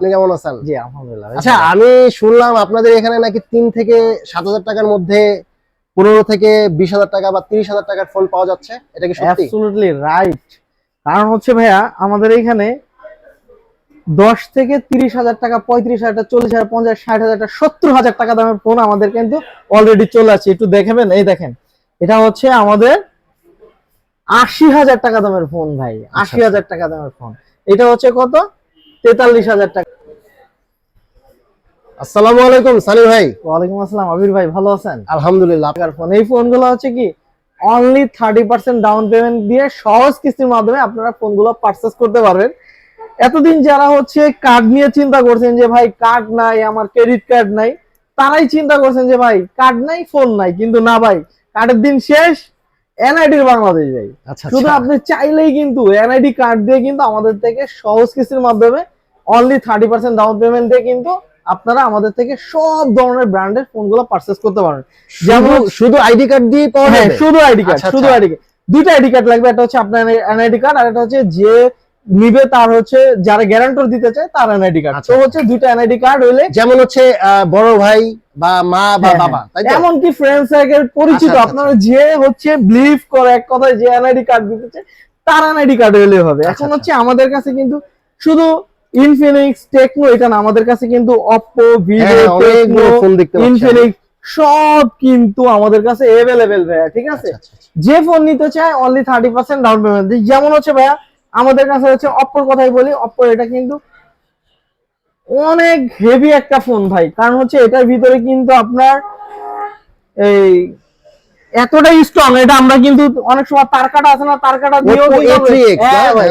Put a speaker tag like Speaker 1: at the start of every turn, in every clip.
Speaker 1: আপনি কেমন আছেন?
Speaker 2: জি আলহামদুলিল্লাহ
Speaker 1: আচ্ছা আমি শুনলাম আপনাদের এখানে নাকি তিন থেকে সাত হাজার টাকার মধ্যে পনেরো থেকে বিশ হাজার টাকা বা তিরিশ হাজার টাকার ফোন পাওয়া যাচ্ছে। এটা কি সত্যি?
Speaker 2: রাইট কারণ হচ্ছে ভাইয়া আমাদের এখানে দশ থেকে তিরিশ হাজার টাকা পঁয়ত্রিশ হাজার টাকা চল্লিশ হাজার পঞ্চাশ ষাট হাজার টাকা সত্তর হাজার টাকা দামের ফোন আমাদের কিন্তু অলরেডি চলে আসছে। একটু দেখাবেন? এই দেখেন এটা হচ্ছে আমাদের আশি হাজার টাকা দামের ফোন ভাই আশি হাজার টাকা দামের ফোন এটা হচ্ছে কত? তেতাল্লিশ হাজার টাকা।
Speaker 1: আসসালামু আলাইকুম সানি ভাই।
Speaker 2: ওয়ালাইকুম আসসালাম আবির ভাই ভালো আছেন?
Speaker 1: আলহামদুলিল্লাহ।
Speaker 2: টাকার ফোন এই ফোনগুলো হচ্ছে কি only thirty percent down payment দিয়ে সহজ কিস্তির মাধ্যমে আপনারা ফোনগুলো পারচেস করতে পারবেন। এতদিন যারা হচ্ছে কার্ড নিয়ে চিন্তা করছেন যে ভাই কার্ড নাই আমার ক্রেডিট কার্ড নাই। তারাই চিন্তা করছেন যে ভাই কার্ড নাই ফোন নাই। কিন্তু না ভাই কার্ডের দিন শেষ এনআইডির বাংলাদেশ ভাই।
Speaker 1: আচ্ছা
Speaker 2: শুধু
Speaker 1: আচ্ছা।
Speaker 2: আপনি চাইলেই কিন্তু এনআইডি কার্ড দিয়ে কিন্তু আমাদের থেকে সহজ কিস্তির মাধ্যমে only thirty percent down payment দিয়ে কিন্তু আপনারা আমাদের থেকে সব ধরনের ব্র্যান্ডের ফোনগুলো পারচেস করতে পারেন।
Speaker 1: যেমন শুধু আইডি কার্ড দিয়ে পাওয়া
Speaker 2: হ্যাঁ
Speaker 1: যাবে?
Speaker 2: শুধু আইডি কার্ড
Speaker 1: আচ্ছা,
Speaker 2: শুধু
Speaker 1: আচ্ছা।
Speaker 2: আইডি কার্ড দুইটা আইডি কার্ড লাগবে একটা হচ্ছে আপনার এনআইডি কার্ড আর একটা হচ্ছে যে নিবে তার হচ্ছে যারা গ্যারান্টর দিতে চায় তার এনআইডি কার্ড
Speaker 1: আচ্ছা,
Speaker 2: তো হচ্ছে দুইটা এনআইডি কার্ড হইলে
Speaker 1: যেমন হচ্ছে বড় ভাই বা মা বা
Speaker 2: হ্যাঁ,
Speaker 1: বাবা তাই তো?
Speaker 2: এমনকি ফ্রেন্ড সার্কেল পরিচিত
Speaker 1: আচ্ছা, আচ্ছা,
Speaker 2: আপনারা যে হচ্ছে বিলিভ করে এক কথায় যে এনআইডি কার্ড দিতে চায় তার এনআইডি কার্ড হইলে হবে।
Speaker 1: আচ্ছা,
Speaker 2: এখন
Speaker 1: আচ্ছা।
Speaker 2: হচ্ছে আমাদের কাছে কিন্তু শুধু ইনফিনিক্স টেকনো এটা না আমাদের কাছে কিন্তু অপো ভিভো টেকনো
Speaker 1: ফোন দেখতে পাচ্ছি
Speaker 2: ইনফিনিক্স সব কিন্তু আমাদের কাছে এভেলেবেল ভাইয়া ঠিক আছে?
Speaker 1: আচ্ছা, আচ্ছা, আচ্ছা।
Speaker 2: যে ফোন নিতে চায় only thirty percent down payment যেমন হচ্ছে ভাইয়া আমাদের কাছে হচ্ছে অপ্পোর কথাই বলি অপ্পো এটা কিন্তু অনেক হেভি একটা ফোন ভাই। কারণ হচ্ছে এটার ভিতরে কিন্তু আপনার এই এতটাই স্ট্রং এটা আমরা কিন্তু অনেক সময় তার কাটা আছে না তার কাটা দিয়েও আমরা-
Speaker 1: A3X,
Speaker 2: ভাই।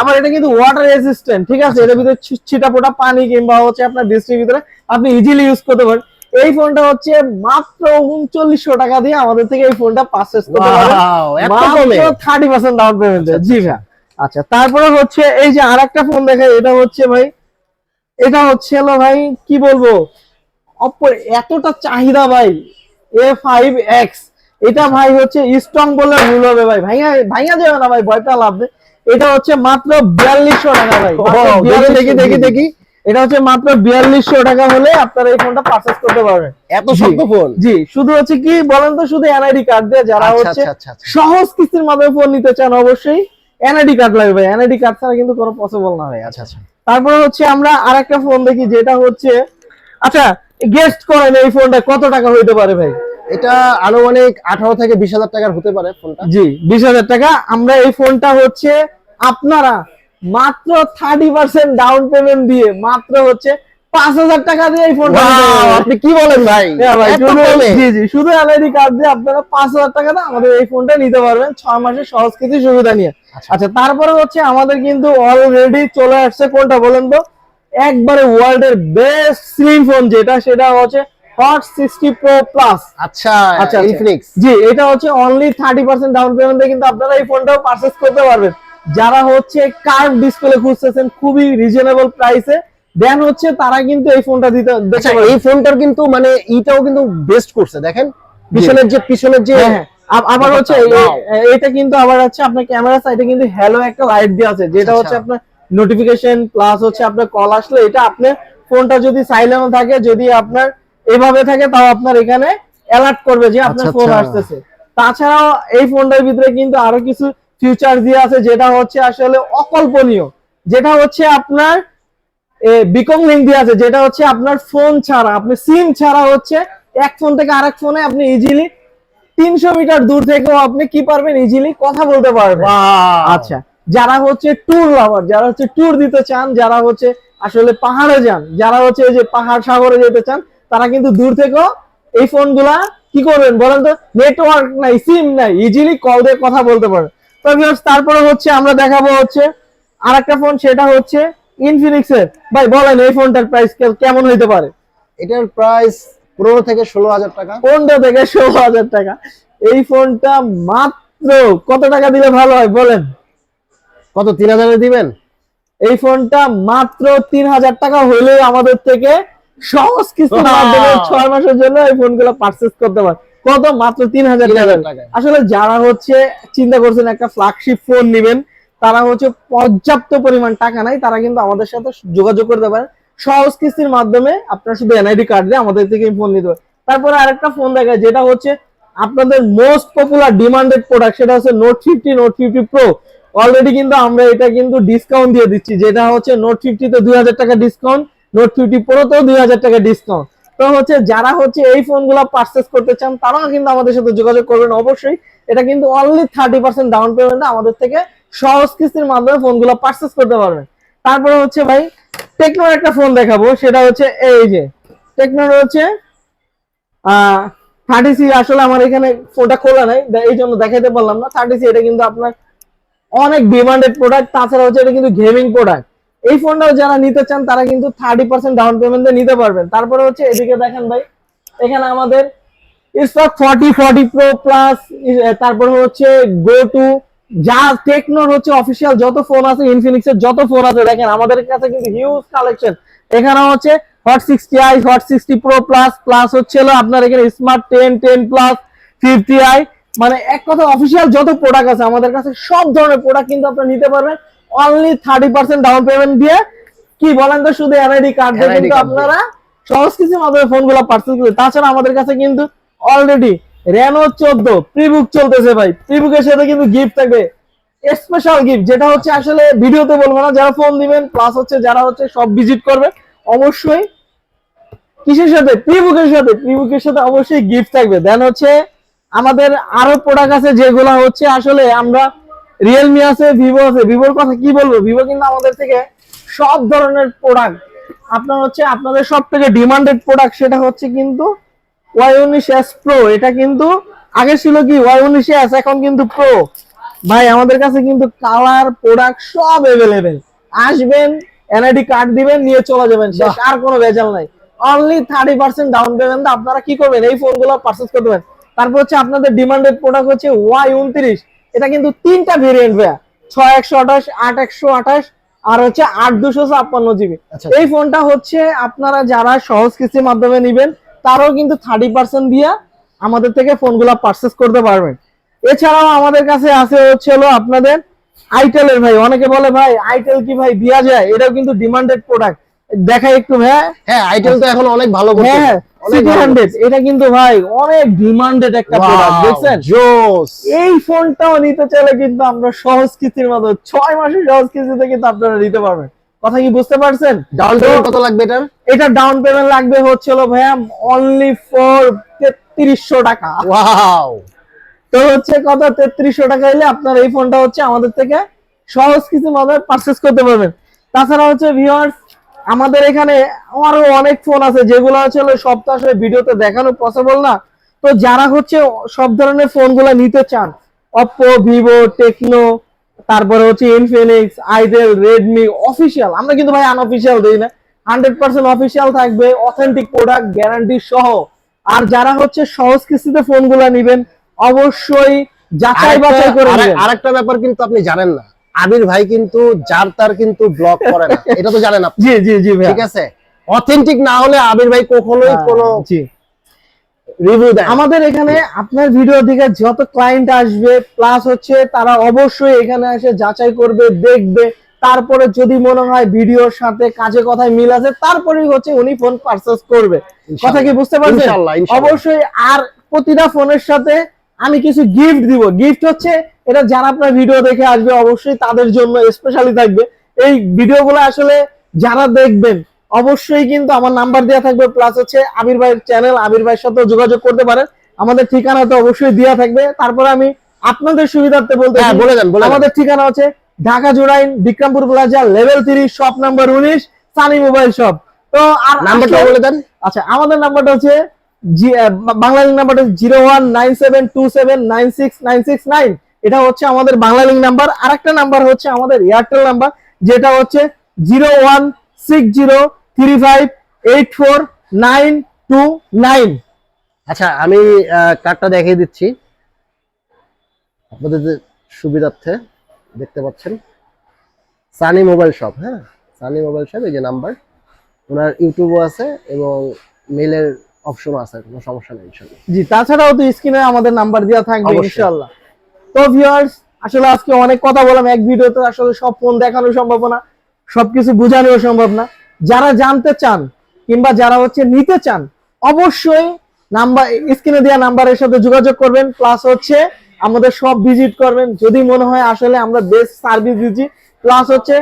Speaker 2: আবার এটা কিন্তু ওয়াটার রেজিস্ট্যান্ট ঠিক আছে? ভিতরে ছিটা ফোটা পানি কিংবা হচ্ছে আপনার বৃষ্টির ভিতরে আপনি ইজিলি ইউজ করতে পারেন। এই ফোনটা হচ্ছে মাত্র উনচল্লিশশো টাকা দিয়ে আমাদের থেকে এই ফোনটা পারচেস করতে পারবেন। থার্টি পার্সেন্ট ডাউন পেমেন্ট জি ভাই। আচ্ছা তারপরে হচ্ছে এই যে আরেকটা ফোন দেখাই এটা হচ্ছে ভাই এটা হচ্ছে হলো ভাই কি বলব? অপো এতটা চাহিদা ভাই এ ফাইভ এক্স এটা ভাই হচ্ছে স্ট্রং বলে ভুল হবে ভাই। ভাইয়া ভাইয়া যাবে না ভাই ভয়টা লাভ নেই। এটা হচ্ছে মাত্র বিয়াল্লিশশো টাকা ভাই।
Speaker 1: দেখি দেখি দেখি
Speaker 2: এটা হচ্ছে মাত্র বিয়াল্লিশশো টাকা হলে আপনারা এই ফোনটা পারচেস করতে পারবেন।
Speaker 1: এত। শক্ত ফোন
Speaker 2: জি শুধু হচ্ছে কি বলেন তো শুধু এনআইডি কার্ড দিয়ে যারা
Speaker 1: আচ্ছা
Speaker 2: হচ্ছে
Speaker 1: আচ্ছা আচ্ছা।
Speaker 2: সহজ কিস্তির মাধ্যমে ফোন নিতে চান অবশ্যই এনআইডি কার্ড লাগবে ভাই। এনআইডি কার্ড ছাড়া কিন্তু কোনো পসিবল না ভাই।
Speaker 1: আচ্ছা আচ্ছা।
Speaker 2: তারপরে হচ্ছে আমরা আরেকটা ফোন দেখি যেটা হচ্ছে আচ্ছা গেস্ট করেন এই ফোনটা কত টাকা হইতে পারে ভাই?
Speaker 1: এটা আনুমানিক আঠারো থেকে বিশ হাজার টাকার হতে পারে ফোনটা
Speaker 2: জি বিশ হাজার টাকা আমরা এই ফোনটা হচ্ছে আপনারা মাত্র থার্টি পার্সেন্ট ডাউন পেমেন্ট দিয়ে মাত্র হচ্ছে পাঁচ হাজার টাকা দিয়ে এই ফোনটা।
Speaker 1: আপনি কি বলেন ভাই
Speaker 2: হ্যাঁ? জি জি শুধু এলআইডি কার্ড দিয়ে আপনারা পাঁচ হাজার টাকা দিয়ে আমাদের এই ফোনটা নিতে পারবেন ছয় মাসের সহজ কিস্তি সুবিধা নিয়ে
Speaker 1: আচ্ছা।
Speaker 2: আচ্ছা তারপরে হচ্ছে আমাদের কিন্তু অলরেডি চলে আসছে কোনটা বলেন তো একবারে ওয়ার্ল্ড এর বেস্ট স্লিম ফোন যেটা সেটা হচ্ছে হট সিক্সটি প্রো প্লাস
Speaker 1: আচ্ছা
Speaker 2: আচ্ছা, আচ্ছা।
Speaker 1: ইনফিনিক্স
Speaker 2: জি এটা হচ্ছে অনলি থার্টি পার্সেন্ট ডাউন পেমেন্টে কিন্তু আপনারা এই ফোনটাও পারচেস করতে পারবেন যারা হচ্ছে কার্ভ ডিসপ্লে খুঁজতেছেন খুবই রিজনেবল প্রাইসে দেন হচ্ছে তারা কিন্তু এই ফোনটা দিতে।
Speaker 1: এই ফোনটার কিন্তু মানে ইটাও কিন্তু বেস্ট করছে দেখেন পিছনের যে পিছনের যে
Speaker 2: হ্যাঁ, হ্যাঁ। আব- আবার হচ্ছে এটা কিন্তু আবার হচ্ছে আপনার ক্যামেরা সাইডে কিন্তু হ্যালো একটা লাইট দেওয়া আছে যেটা। হচ্ছে আপনার নোটিফিকেশন প্লাস হচ্ছে আপনার কল আসলে এটা আপনার ফোনটা যদি সাইলেন্ট থাকে যদি আপনার এভাবে থাকে তাও আপনার এখানে অ্যালার্ট করবে যে আপনার
Speaker 1: আচ্ছা,
Speaker 2: ফোন
Speaker 1: আচ্ছা।
Speaker 2: আসতেছে। তাছাড়াও এই ফোনটার ভিতরে কিন্তু আরও কিছু ফিউচার দিয়ে আছে যেটা হচ্ছে আসলে অকল্পনীয়। যেটা হচ্ছে আপনার বিকম লিঙ্ক দিয়ে আছে যেটা হচ্ছে আপনার ফোন ছাড়া। আপনি সিম ছাড়া হচ্ছে এক ফোন থেকে আরেক ফোনে আপনি ইজিলি তিনশো মিটার দূর থেকেও আপনি কি পারবেন ইজিলি কথা বলতে পারবেন। আচ্ছা যারা হচ্ছে ট্যুর লাভার যারা হচ্ছে ট্যুর দিতে চান যারা হচ্ছে আসলে পাহাড়ে যান যারা হচ্ছে এই যে পাহাড় সাগরে যেতে চান তারা কিন্তু দূর থেকেও এই ফোনগুলা কি করবেন বলেন তো? নেটওয়ার্ক নাই সিম নাই ইজিলি কল দিয়ে কথা বলতে পারেন। তারপরে হচ্ছে আমরা দেখাবো হচ্ছে আরেকটা ফোন সেটা হচ্ছে ইনফিনিক্স এর। ভাই বলেন এই ফোনটার প্রাইস কেমন হইতে পারে?
Speaker 1: এটার প্রাইস পনেরো থেকে ষোলো হাজার টাকা।
Speaker 2: পনেরো থেকে ষোলো হাজার টাকা। এই ফোনটা মাত্র কত টাকা দিলে ভালো হয় বলেন?
Speaker 1: কত তিন হাজারে দিবেন?
Speaker 2: এই ফোনটা মাত্র তিন হাজার টাকা হলে আমাদের থেকে সহজ কিস্তির! মাধ্যমে ছয় মাসের জন্য এই ফোনগুলো পারচেস করতে পারে। কত? মাত্র তিন হাজার টাকা। আসলে যারা হচ্ছে চিন্তা করছেন একটা ফ্ল্যাগশিপ ফোন নেবেন তারা হচ্ছে পর্যাপ্ত পরিমাণ টাকা নাই তারা কিন্তু আমাদের সাথে যোগাযোগ করতে পারে। সহজ কিস্তির মাধ্যমে আপনার শুধু এনআইডি কার্ড দিয়ে আমাদের থেকে ফোন নিতে হবে তারপরে আরেকটা ফোন দেখায় যেটা হচ্ছে আপনাদের মোস্ট পপুলার ডিমান্ডেড প্রোডাক্ট সেটা হচ্ছে Note fifty Note fifty Pro already কিন্তু আমরা এটা কিন্তু ডিসকাউন্ট দিয়ে দিচ্ছি যেটা হচ্ছে নোট ফিফটিতে দুই হাজার টাকা ডিসকাউন্ট নোট ফিফটি প্রোতেও দুই হাজার টাকা ডিসকাউন্ট তো হচ্ছে যারা হচ্ছে এই ফোনগুলো পারচেস করতে চান, তারাও কিন্তু আমাদের সাথে যোগাযোগ করবেন অবশ্যই। এটা কিন্তু only thirty percent down payment আমাদের থেকে সহজ কিস্তির মাধ্যমে ফোনগুলো পারচেস করতে পারবেন। তারপরে হচ্ছে ভাই টেকনোর একটা ফোন দেখাবো, সেটা হচ্ছে এই যে। টেকনোর হচ্ছে থার্টি সি আসলে আমার এখানে ফোনটা খোলা নাই এই জন্য দেখাইতে পারলাম না। থার্টি সি এটা কিন্তু আপনার অনেক ডিমান্ডেড প্রোডাক্ট তাছাড়া হচ্ছে এটা কিন্তু গেমিং প্রোডাক্ট এই ফোনটাও যারা নিতে চান, তারা কিন্তু থার্টি পার্সেন্ট ডাউন পেমেন্টে নিতে পারবেন। তারপরে হচ্ছে এদিকে দেখেন ভাই, এখানে আমাদের stock forty forty Pro Plus তারপরে হচ্ছে গো টু যা টেকনোর হচ্ছে অফিসিয়াল যত ফোন আছে ইনফিনিক্স এর যত ফোন আছে, দেখেন আমাদের কাছে কিন্তু হিউজ কালেকশন এখানে হচ্ছে Hot sixty i Hot sixty Pro Plus plus হচ্ছে আপনার এখানে Smart ten ten Plus fifty i মানে এক কথা অফিসিয়াল যত প্রোডাক্ট আছে, আমাদের কাছে সব ধরনের প্রোডাক্ট কিন্তু আপনারা নিতে পারবেন। Only thirty percent down payment দিয়ে কি বলেন তো শুধু এনআইডি কার্ড দিয়ে কিন্তু আপনারা সহজ কিছুর মাধ্যমে ফোনগুলো পার্সেল করে। তাছাড়া আমাদের কাছে কিন্তু অলরেডি রেনো চোদ্দ প্রিবুক চলতেছে ভাই। প্রিবুকের সাথে কিন্তু গিফট থাকবে। স্পেশাল গিফট যেটা হচ্ছে আসলে ভিডিওতে বলব না যারা ফোন দিবেন প্লাস হচ্ছে যারা হচ্ছে সব ভিজিট করবে অবশ্যই কিসের সাথে? প্রিবুকের সাথে। প্রিবুকের সাথে অবশ্যই গিফট থাকবে। দেন হচ্ছে আমাদের আরও প্রোডাক্ট আছে যেগুলো হচ্ছে আসলে আমরা রিয়েলমি আছে ভিভো আছে। ভিভোর কথা কি বলব? ভিভো কিন্তু আমাদের থেকে সব ধরনের প্রোডাক্ট আপনার হচ্ছে আপনাদের সব থেকে ডিমান্ডেড প্রোডাক্ট সেটা হচ্ছে কিন্তু ওয়াই উনিশ এস প্রো এটা কিন্তু আগে ছিল কি ওয়াই উনিশ এস এখন কিন্তু প্রো ভাই আমাদের কাছে কিন্তু কালার প্রোডাক্ট সব এভেলেবেল আসবেন এনআইডি কার্ড দিবেন নিয়ে চলে যাবেন। শেষ আর কোনো ভেজাল নাই। Only thirty percent down payment আপনারা কি করবেন? এই ফোনগুলো পারচেস করতে পারেন। তারপর হচ্ছে আপনাদের ডিমান্ডেড প্রোডাক্ট হচ্ছে ওয়াই উনত্রিশ এটা কিন্তু তিনটা ভেরিয়েন্ট ভাইয়া। ছয় একশো আঠাশ আট একশো আঠাশ আর হচ্ছে আট দুশো ছাপ্পান্ন জিবি।
Speaker 1: আচ্ছা।
Speaker 2: এই ফোনটা হচ্ছে আপনারা যারা সহজ কিস্তির মাধ্যমে নিবেন তারাও কিন্তু থার্টি পার্সেন্ট দিয়ে আমাদের থেকে ফোনগুলো পারচেস করতে পারবেন। এছাড়াও আমাদের কাছে আছে হচ্ছে হলো আপনাদের আইটেলের ভাই। অনেকে বলে ভাই আইটেল কি ভাই? দেওয়া যায়। এটাও কিন্তু ডিমান্ডেড প্রোডাক্ট দেখাই একটু ভাই
Speaker 1: হ্যাঁ আইটেল তো এখন অনেক ভালো করছে
Speaker 2: হ্যাঁ সিটি হান্ড্রেড এটা কিন্তু ভাই অনেক ডিমান্ডেড একটা প্রোডাক্ট দেখছেন?
Speaker 1: জোস।
Speaker 2: এই ফোনটাও নিতে চাইলে কিন্তু আমরা সহজ কিস্তির মাধ্যমে ছয় মাসের সহজ কিস্তিতে কিন্তু আপনারা নিতে পারবেন। কথা কি বুঝতে পারছেন?
Speaker 1: ডাউন পেমেন্ট কত লাগবে এটার?
Speaker 2: এটা ডাউন পেমেন্ট লাগবে হচ্ছিল ভাইয়া অনলি ফর তেত্রিশশো টাকা।
Speaker 1: ওয়াও
Speaker 2: তো হচ্ছে কত? তেত্রিশশো টাকা এলে আপনার এই ফোনটা হচ্ছে আমাদের থেকে সহজ কিছু মাধ্যমে পারচেস করতে পারবেন। তাছাড়া হচ্ছে ভিউয়ার্স আমাদের এখানে আরও অনেক ফোন আছে যেগুলো আসলে ভিডিওতে দেখানো পসিবল না। তো যারা হচ্ছে সব ধরনের ফোনগুলো নিতে চান অপো ভিভো টেকনো তারপরে হচ্ছে ইনফিনিক্স আইডেল রেডমি অফিসিয়াল আমরা কিন্তু ভাই আনঅফিসিয়াল দিই না। হান্ড্রেড পার্সেন্ট অফিসিয়াল থাকবে অথেন্টিক প্রোডাক্ট গ্যারান্টি সহ। আর যারা হচ্ছে সহজ কিস্তিতে ফোনগুলো নিবেন অবশ্যই যাচাই বাছাই করে
Speaker 1: আরেকটা ব্যাপার কিন্তু আপনি জানেন না। আবির ভাই কিন্তু যার তার কিন্তু ব্লক করে না। এটা তো জানেন আপনি।
Speaker 2: জি জি জি
Speaker 1: ঠিক আছে? অথেন্টিক না হলে আবির ভাই কখনোই কোনো
Speaker 2: জি।
Speaker 1: রিভিউ দেয়
Speaker 2: আমাদের এখানে আপনার ভিডিও দিকে যত ক্লায়েন্ট আসবে প্লাস হচ্ছে তারা অবশ্যই এখানে এসে যাচাই করবে দেখবে। তারপরে যদি মনে হয় ভিডিওর সাথে কাজে কথায় মিল আছে তারপরেই হচ্ছে উনি ফোন পারচেস করবে। কথা কি বুঝতে পারছেন। অবশ্যই আর প্রতিটা ফোনের সাথে আমি কিছু গিফট দিব। গিফট হচ্ছে এটা যারা আপনার ভিডিও দেখে আসবে অবশ্যই তাদের জন্য স্পেশালি থাকবে। এই ভিডিওগুলো আসলে যারা দেখবেন অবশ্যই কিন্তু আমার নাম্বার দেওয়া থাকবে প্লাস হচ্ছে আবির ভাইয়ের চ্যানেল আবির ভাইয়ের সাথে যোগাযোগ করতে পারেন। আমাদের ঠিকানা তো অবশ্যই দেওয়া থাকবে। তারপরে আমি আপনাদের সুবিধার্থে বলতে
Speaker 1: হ্যাঁ বলে দেন
Speaker 2: আমাদের ঠিকানা হচ্ছে Dhaka Jurain Bikrampur plaza level three shop number উনিশ সানি মোবাইল শপ তো আর
Speaker 1: নাম্বারটা বলে দেন।
Speaker 2: আচ্ছা আমাদের নাম্বারটা হচ্ছে বাংলা লিঙ্ক নাম্বারটা zero one nine seven two seven nine six nine six nine. এটা হচ্ছে আমাদের বাংলা লিঙ্ক নাম্বার আর একটা নাম্বার হচ্ছে আমাদের এয়ারটেল নাম্বার যেটা হচ্ছে zero one six zero three five eight four nine two nine.
Speaker 1: আচ্ছা আমি কার্ডটা দেখিয়ে দিচ্ছি। আপনাদের যে সুবিধার্থে দেখতে পাচ্ছেন। সানি মোবাইল শপ হ্যাঁ? সানি মোবাইল শপ এই যে নাম্বার ওনার ইউটিউবও আছে এবং মেলের অপশনও আছে কোনো সমস্যা নেই ইনশাল্লাহ।
Speaker 2: জি তাছাড়াও তো স্ক্রিনে আমাদের নাম্বার দেওয়া থাকবে ইনশাআল্লাহ তো ভিউয়ার্স আসলে আজকে অনেক কথা বললাম এক ভিডিওতে আসলে সব ফোন দেখানো সম্ভব না সবকিছু বোঝানো সম্ভব না। যারা জানতে চান কিংবা যারা হচ্ছে নিতে চান অবশ্যই নাম্বার স্ক্রিনে দেওয়া নাম্বারের সাথে যোগাযোগ করবেন প্লাস হচ্ছে আমাদের সব ভিজিট করবেন। যদি মনে হয় আসলে আমরা বেস্ট সার্ভিস দিচ্ছি প্লাস হচ্ছে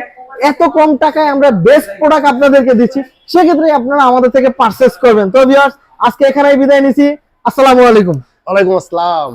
Speaker 2: এত কম টাকায় আমরা বেস্ট প্রোডাক্ট আপনাদেরকে দিচ্ছি সেক্ষেত্রে আপনারা আমাদের থেকে পারচেস করবেন। তো ভিউয়ার্স আজকে এখানেই বিদায় নিছি। আসসালামু আলাইকুম।
Speaker 1: ওয়ালাইকুম আসসালাম।